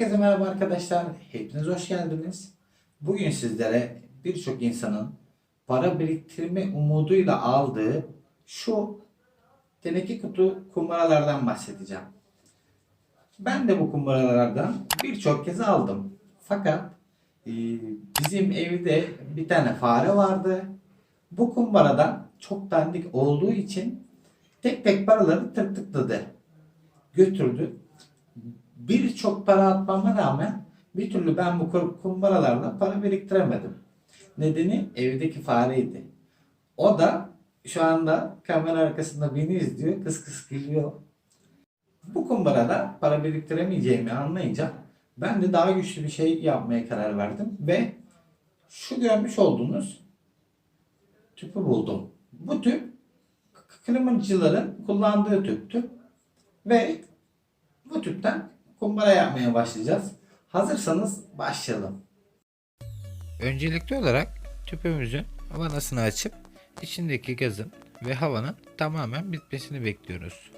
Herkese merhaba arkadaşlar. Hepiniz hoş geldiniz. Bugün sizlere birçok insanın para biriktirme umuduyla aldığı şu teneke kutu kumbaralardan bahsedeceğim. Ben de bu kumbaralardan birçok kez aldım. Fakat e, bizim evde bir tane fare vardı. Bu kumbaradan çok dandik olduğu için tek tek paraları tırtıkladı. Götürdü birçok para atmama rağmen bir türlü ben bu kumbaralarla para biriktiremedim. Nedeni evdeki fareydi. O da şu anda kamera arkasında beni izliyor, kıs kıs gülüyor. Bu kumbarada para biriktiremeyeceğimi anlayınca ben de daha güçlü bir şey yapmaya karar verdim ve şu görmüş olduğunuz tüpü buldum. Bu tüp klimacıların kullandığı tüptü ve bu tüpten kumbara yapmaya başlayacağız. Hazırsanız başlayalım. Öncelikli olarak tüpümüzün vanasını açıp içindeki gazın ve havanın tamamen bitmesini bekliyoruz.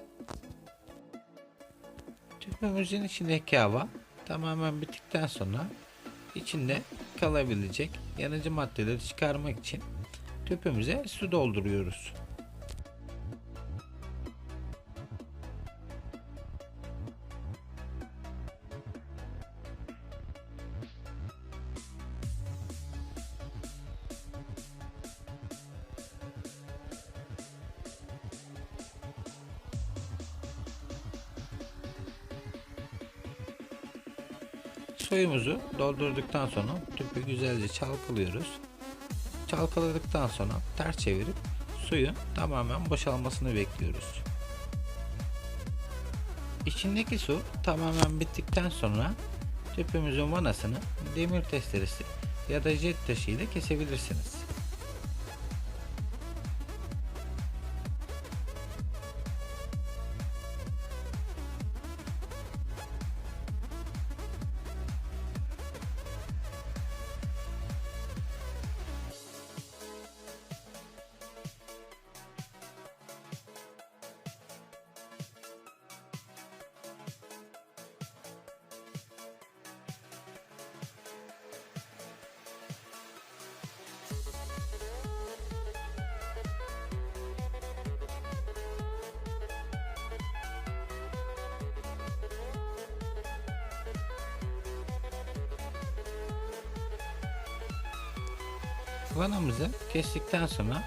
Tüpümüzün içindeki hava tamamen bittikten sonra içinde kalabilecek yanıcı maddeleri çıkarmak için tüpümüze su dolduruyoruz. Suyumuzu doldurduktan sonra tüpü güzelce çalkalıyoruz. Çalkaladıktan sonra ters çevirip suyun tamamen boşalmasını bekliyoruz. İçindeki su tamamen bittikten sonra tüpümüzün vanasını demir testeresi ya da jet taşı ile kesebilirsiniz. Vanamızı kestikten sonra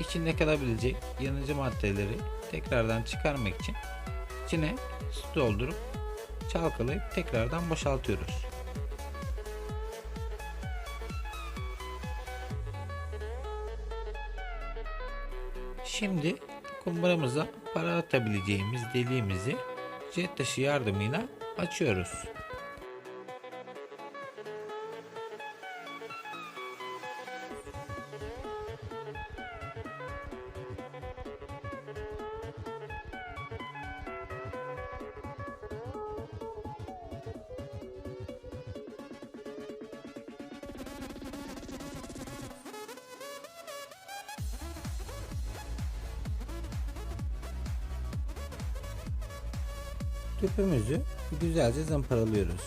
içinde kalabilecek yanıcı maddeleri tekrardan çıkarmak için içine su doldurup çalkalayıp tekrardan boşaltıyoruz. Şimdi kumbaramıza para atabileceğimiz deliğimizi jet taşı yardımıyla açıyoruz. Tüpümüzü güzelce zımparalıyoruz.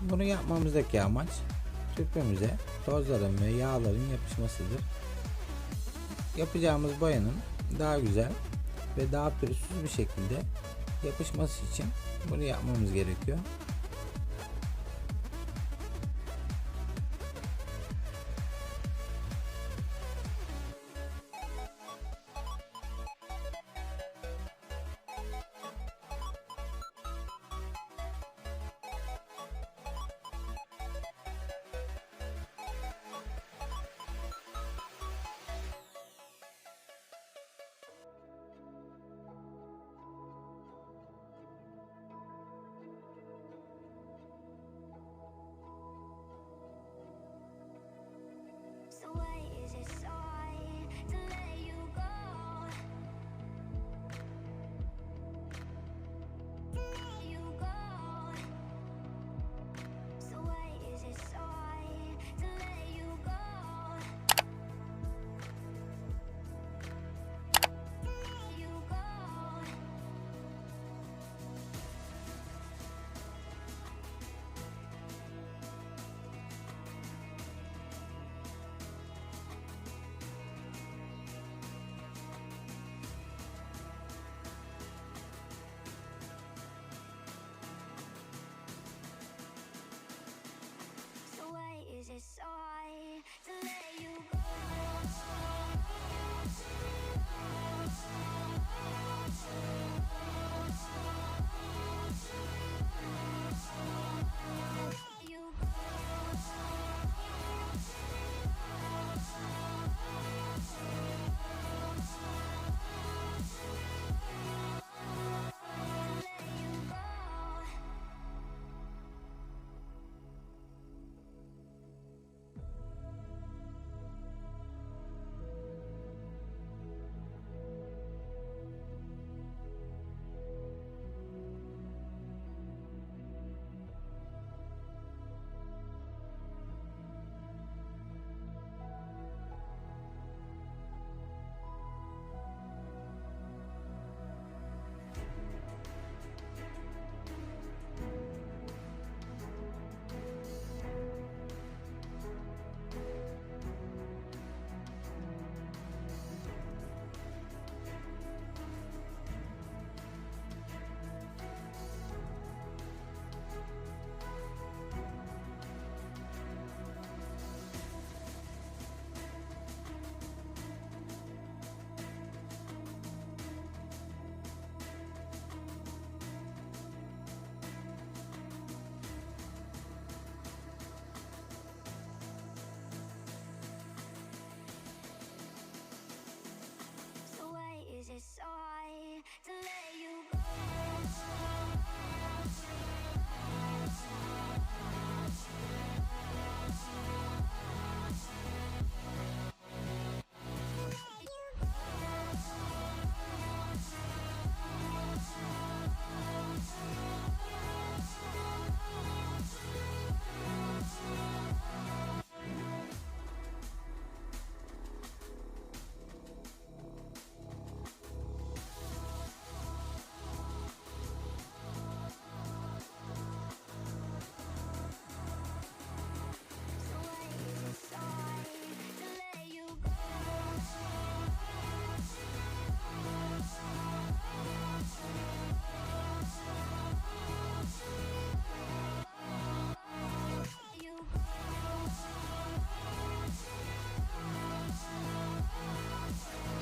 Bunu yapmamızdaki amaç tüpümüze tozların ve yağların yapışmasıdır. Yapacağımız boyanın daha güzel ve daha pürüzsüz bir şekilde yapışması için bunu yapmamız gerekiyor.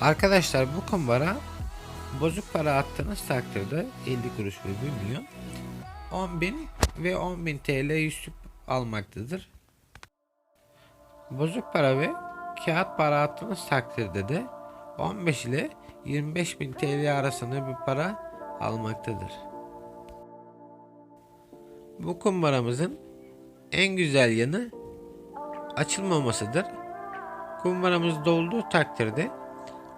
Arkadaşlar bu kumbara bozuk para attığınız takdirde 50 kuruş ve bir milyon 10.000 ve 10.000 TL üstü almaktadır. Bozuk para ve kağıt para attığınız takdirde de 15 ile 25.000 TL arasında bir para almaktadır. Bu kumbaramızın en güzel yanı açılmamasıdır. Kumbaramız dolduğu takdirde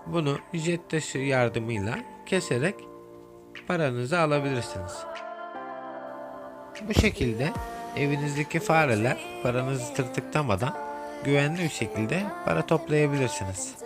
bunu jet yardımıyla keserek paranızı alabilirsiniz. Bu şekilde evinizdeki fareler paranızı tırtıklamadan güvenli bir şekilde para toplayabilirsiniz.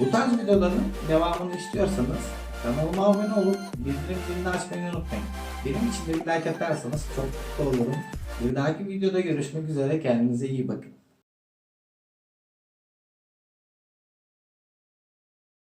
Bu tarz videoların devamını istiyorsanız kanalıma abone olup bildirim zilini açmayı unutmayın. Benim için de bir like atarsanız çok mutlu olurum. Bir dahaki videoda görüşmek üzere kendinize iyi bakın.